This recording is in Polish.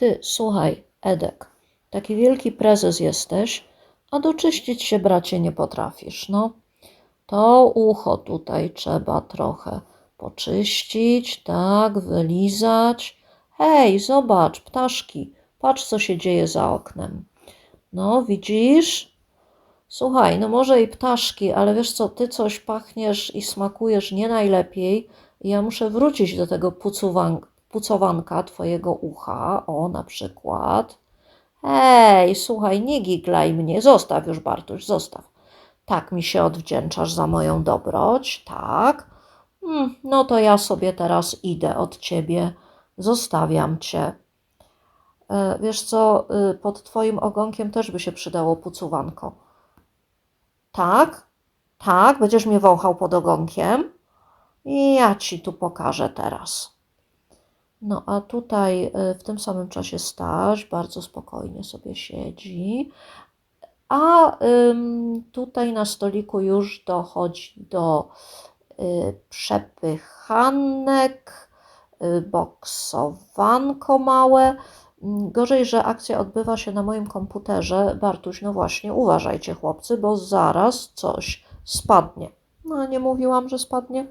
Ty, słuchaj, Edek, taki wielki prezes jesteś, a doczyścić się, bracie, nie potrafisz, no. To ucho tutaj trzeba trochę poczyścić, tak, wylizać. Hej, zobacz, ptaszki, patrz, co się dzieje za oknem. No, widzisz? Słuchaj, no może i ptaszki, ale wiesz co, ty coś pachniesz i smakujesz nie najlepiej. Ja muszę wrócić do tego pucowan- pucowanka twojego ucha, o na przykład. Hej, słuchaj, nie giglaj mnie, zostaw już Bartuś, zostaw. Tak mi się odwdzięczasz za moją dobroć, tak? Mm, no to ja sobie teraz idę od ciebie, zostawiam cię. E, Wiesz co, y, pod twoim ogonkiem też by się przydało pucowanko. Tak? Tak? Będziesz mnie wąchał pod ogonkiem? I ja ci tu pokażę teraz. No a tutaj y, w tym samym czasie Staś bardzo spokojnie sobie siedzi. A tutaj na stoliku już dochodzi do y, przepychanek, y, boksowanko małe. Mm, Gorzej, że akcja odbywa się na moim komputerze. Bartuś, no właśnie, uważajcie chłopcy, bo zaraz coś spadnie. No, nie mówiłam, że spadnie?